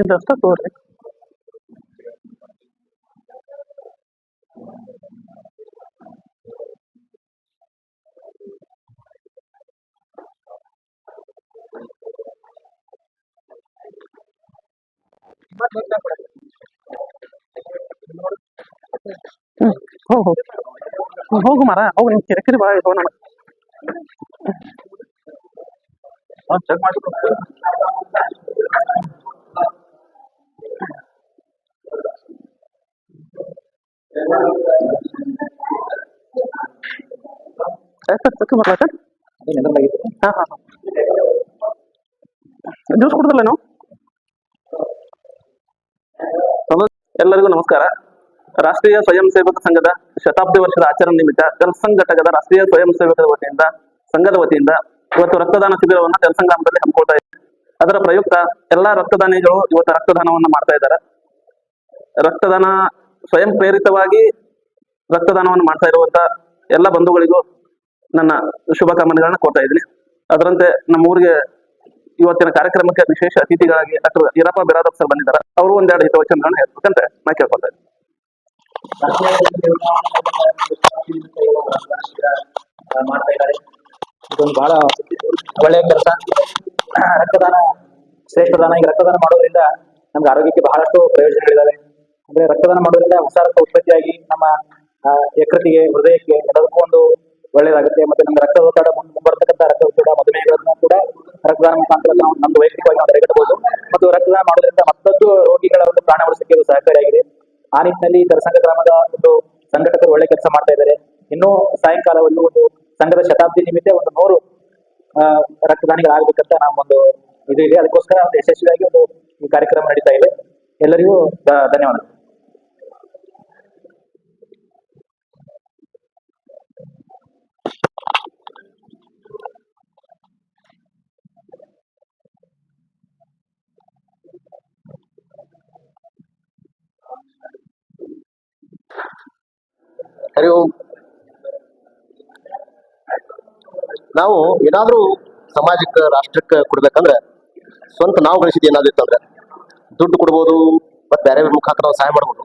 ಇದಷ್ಟ ತೋರಿ ಹ್ಮ್ ಹೋಗು ಹೋಗು ಹ್ಮ್, ಹೋಗು ಮರ ಹೋಗು ನಿನ್ ಕಿರಿಕಿರಿ ಭಾಳ ಇದಾವ ನನಗೆ ಚೆಕ್ ಜ್ಯೂಸ್ ಕುಡ್ದಲ್ಲ ನಾವು ಎಲ್ಲರಿಗೂ ನಮಸ್ಕಾರ. ರಾಷ್ಟ್ರೀಯ ಸ್ವಯಂ ಸೇವಕ ಸಂಘದ ಶತಾಬ್ದಿ ವರ್ಷದ ಆಚರಣೆ ನಿಮಿತ್ತ ಜನಸಂಘ ಘಟಕದ ರಾಷ್ಟ್ರೀಯ ಸ್ವಯಂ ಸೇವಕರ ವತಿಯಿಂದ, ಸಂಘದ ವತಿಯಿಂದ ಇವತ್ತು ರಕ್ತದಾನ ಶಿಬಿರವನ್ನು ಜನಸಂಗ್ರಾಮದಲ್ಲಿ ಹಮ್ಮಿಕೊಳ್ತಾ ಇದೆ ಅದರ ಪ್ರಯುಕ್ತ ಎಲ್ಲಾ ರಕ್ತದಾನಿಗಳು ಇವತ್ತು ರಕ್ತದಾನವನ್ನು ಮಾಡ್ತಾ ಇದ್ದಾರೆ. ರಕ್ತದಾನ ಸ್ವಯಂ ಪ್ರೇರಿತವಾಗಿ ರಕ್ತದಾನವನ್ನು ಮಾಡ್ತಾ ಇರುವಂತ ಎಲ್ಲ ಬಂಧುಗಳಿಗೂ ನನ್ನ ಶುಭಕಾಮನೆಗಳನ್ನ ಕೊಡ್ತಾ ಇದ್ದೀನಿ. ಅದರಂತೆ ನಮ್ಮ ಊರಿಗೆ ಇವತ್ತಿನ ಕಾರ್ಯಕ್ರಮಕ್ಕೆ ವಿಶೇಷ ಅತಿಥಿಗಳಾಗಿ ಡಾಕ್ಟರ್ ಈರಪ್ಪ ಬಿರಾದಪ್ಪ ಸರ್ ಬಂದಿದ್ದಾರೆ. ಅವರು ಒಂದೆರಡು ಹಿತವಚನಗಳನ್ನ ಹೇಳ್ಬೇಕಂತ ನಾ ಕೇಳ್ಕೊಳ್ತಾ ಇದೊಂದು ಬಹಳ ಒಳ್ಳೆಯ ಕೆಲಸ. ರಕ್ತದಾನ, ಶ್ರೇಷ್ಠ ದಾನ ಈಗ ರಕ್ತದಾನ ಮಾಡೋದ್ರಿಂದ ನಮ್ಗೆ ಆರೋಗ್ಯಕ್ಕೆ ಬಹಳಷ್ಟು ಪ್ರಯೋಜನಗಳಿದಾವೆ. ಅಂದ್ರೆ ರಕ್ತದಾನ ಮಾಡೋದ್ರಿಂದ ಹೊಸ ರಕ್ತ ಉತ್ಪತ್ತಿಯಾಗಿ ನಮ್ಮ ಯಕೃತಿಗೆ ಹೃದಯಕ್ಕೆ ಎಲ್ಲದಕ್ಕೂ ಒಂದು ಒಳ್ಳೆಯದಾಗುತ್ತೆ. ಮತ್ತೆ ನಮ್ಗೆ ರಕ್ತ ಒತ್ತಡ ಬರತಕ್ಕಂತ ರಕ್ತ ಒತ್ತಡ ಮಧುಮೇಹಗಳನ್ನು ಕೂಡ ರಕ್ತದಾನ ಮುಖಾಂತರ ನಾವು ನಮ್ದು ವೈಯಕ್ತಿಕವಾಗಿ ನಾವು ತಡೆಗಟ್ಟಬಹುದು. ಮತ್ತು ರಕ್ತದಾನ ಮಾಡೋದ್ರಿಂದ ಮತ್ತೊಂದು ರೋಗಿಗಳ ಒಂದು ಪ್ರಾಣ ಉಳಿಸಕ್ಕೆ ಇದು ಸಹಕಾರಿಯಾಗಿದೆ ಆ ನಿಟ್ಟಿನಲ್ಲಿ ಜನಸಂಘ ಗ್ರಾಮದ ಒಂದು ಸಂಘಟಕರು ಒಳ್ಳೆ ಕೆಲಸ ಮಾಡ್ತಾ ಇದ್ದಾರೆ. ಇನ್ನೂ ಸಾಯಂಕಾಲ ಒಂದು ಸಂಘದ ಶತಾಬ್ದಿ ನಿಮಿತ್ತ ಒಂದು ನೂರು ರಕ್ತದಾನಿಗಳಾಗಬೇಕಂತ ನಮ್ಮ ಒಂದು ಇದು ಇದೆ. ಅದಕ್ಕೋಸ್ಕರ ಒಂದು ಯಶಸ್ವಿಯಾಗಿ ಒಂದು ಕಾರ್ಯಕ್ರಮ ನಡೀತಾ ಇದೆ. ಎಲ್ಲರಿಗೂ ಧನ್ಯವಾದಗಳು. ಹರಿ ಓಂ ನಾವು ಏನಾದ್ರೂ ಸಮಾಜಕ್ಕೆ, ರಾಷ್ಟ್ರಕ್ಕೆ ಕೊಡ್ಬೇಕಂದ್ರೆ ಸ್ವಂತ ನಾವು ಗಳಿಸಿದ ಏನಾದ್ರು ಇತ್ತಂದ್ರೆ ದುಡ್ಡು ಕೊಡ್ಬೋದು, ಮತ್ತೆ ಬೇರೆ ಮುಖಾಂತರ ನಾವು ಸಹಾಯ ಮಾಡ್ಬೋದು.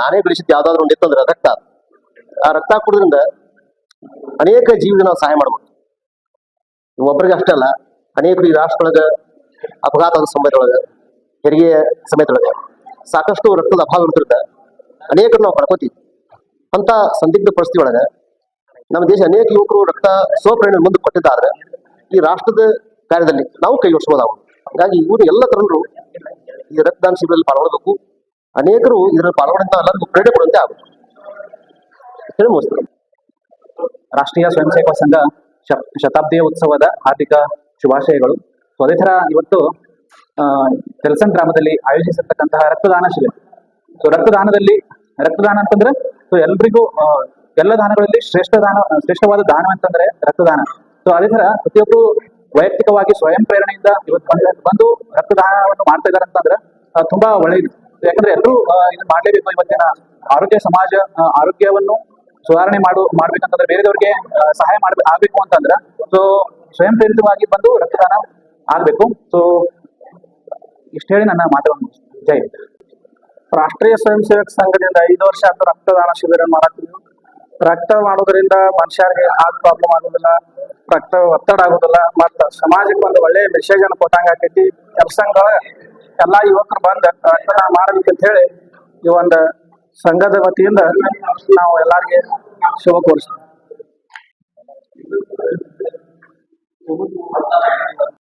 ನಾನೇ ಗಳಿಸಿದ ಯಾವ್ದಾದ್ರು ಒಂದು ಇತ್ತಂದ್ರೆ ರಕ್ತ. ಆ ರಕ್ತ ಕೊಡೋದ್ರಿಂದ ಅನೇಕ ಜೀವಿಗೆ ನಾವು ಸಹಾಯ ಮಾಡ್ಬೋದು. ಒಬ್ರಿಗೆ ಅಷ್ಟೇ ಅಲ್ಲ ಅನೇಕರು ಈ ರಾಷ್ಟ್ರದೊಳಗ ಅಪಘಾತದ ಸಮಯದೊಳಗ, ಹೆರಿಗೆ ಸಮಯದೊಳಗ ಸಾಕಷ್ಟು ರಕ್ತದ ಅಭಾವ ಇರೋದ್ರಿಂದ ಅನೇಕರು ನಾವು ಕಳ್ಕೊತೀವಿ ಅಂತ ಸಂದಿಗ್ಧ ಪರಿಸ್ಥಿತಿ ಒಳಗೆ ನಮ್ಮ ದೇಶ ಅನೇಕ ಯುವಕರು ರಕ್ತ ಸ್ವಪ್ರೇರಣೆ ಮುಂದೆ ಕೊಟ್ಟಿದ್ದಾರೆ ಈ ರಾಷ್ಟ್ರದ ಕಾರ್ಯದಲ್ಲಿ ನಾವು ಕೈ ಜೋಡಿಸ್ಬೋದು ಹಾಗಾಗಿ ಇವರು ಎಲ್ಲ ತರರು ಈ ರಕ್ತದಾನ ಶಿಬಿರದಲ್ಲಿ ಪಾಲ್ಗೊಳ್ಬೇಕು. ಅನೇಕರು ಇದರಲ್ಲಿ ಪಾಲ್ಗೊಂಡಂತ ಎಲ್ಲರಿಗೂ ಪ್ರೇರಣೆ ಕೊಡುವಂತೆ ಆಗುತ್ತೆ. ರಾಷ್ಟ್ರೀಯ ಸ್ವಯಂ ಸೇವಾ ಸಂಘ ಶತಾಬ್ದಿಯ ಶತಾಬ್ದಿ ಉತ್ಸವದ ಹಾರ್ದಿಕ ಶುಭಾಶಯಗಳು. ಸೊ ಅದೇ ತರ ಇವತ್ತು ತೆಲಸನ್ ಗ್ರಾಮದಲ್ಲಿ ಆಯೋಜಿಸಿರ್ತಕ್ಕಂತಹ ರಕ್ತದಾನ ಶಿಬಿರ. ಸೊ ರಕ್ತದಾನದಲ್ಲಿ ರಕ್ತದಾನ ಅಂತಂದ್ರೆ ಸೊ ಎಲ್ರಿಗೂ ಎಲ್ಲ ದಾನಗಳಲ್ಲಿ ಶ್ರೇಷ್ಠ ದಾನ ಶ್ರೇಷ್ಠವಾದ ದಾನ ಅಂತಂದ್ರೆ ರಕ್ತದಾನ. ಸೊ ಅದೇ ತರ ಪ್ರತಿಯೊಬ್ಬರು ವೈಯಕ್ತಿಕವಾಗಿ ಸ್ವಯಂ ಪ್ರೇರಣೆಯಿಂದ ಇವತ್ತು ಬಂದು- ರಕ್ತದಾನವನ್ನು ಮಾಡ್ತಾ ಇದ್ದಾರೆ ಅಂತಂದ್ರೆ ತುಂಬಾ ಒಳ್ಳೆಯದು ಯಾಕಂದ್ರೆ ಎಲ್ಲರೂ ಇದನ್ನ ಮಾಡ್ಲೇಬೇಕು ಇವತ್ತಿನ ಆರೋಗ್ಯ ಸಮಾಜ ಆರೋಗ್ಯವನ್ನು ಸುಧಾರಣೆ ಮಾಡು ಮಾಡ್ಬೇಕಂತಂದ್ರೆ ಬೇರೆದವ್ರಿಗೆ ಆ, ಸಹಾಯ ಮಾಡ್ಬೇಕು ಆಗ್ಬೇಕು ಅಂತಂದ್ರೆ ಸೊ ಸ್ವಯಂ ಪ್ರೇರಿತವಾಗಿ ಬಂದು ರಕ್ತದಾನ ಆಗ್ಬೇಕು. ಸೊ ಇಷ್ಟ ಹೇಳಿ ನನ್ನ ಮಾತುಗಳನ್ನು ಜೈ. ರಾಷ್ಟ್ರೀಯ ಸ್ವಯಂ ಸೇವಕ ಸಂಘದಿಂದ ಐದು ವರ್ಷ ಆದ ರಕ್ತದಾನ ಶಿಬಿರ ಮಾಡತ್ತೀವಿ ರಕ್ತ ಮಾಡೋದ್ರಿಂದ ಮನುಷ್ಯರಿಗೆ ಹಾರ್ಟ್ ಪ್ರಾಬ್ಲಮ್ ಆಗೋದಿಲ್ಲ, ರಕ್ತ ಒತ್ತಡ ಆಗೋದಿಲ್ಲ, ಮತ್ತ ಸಮಾಜಕ್ಕೆ ಒಂದು ಒಳ್ಳೆಯ ಮೆಸೇಜ್ ಅನ್ನು ಕೊಟ್ಟಂಗ ಆಕೈತಿ. ಕೆಲಸಗಳ ಎಲ್ಲಾ ಯುವಕರು ಬಂದ ರಕ್ತದಾನ ಮಾಡ್ಬೇಕಂತ ಹೇಳಿ ಈ ಒಂದು ಸಂಘದ ವತಿಯಿಂದ ನಾವು ಎಲ್ಲಾರ್ಗೆ ಶುಭ ಕೋರಿಸ್ತೀವಿ.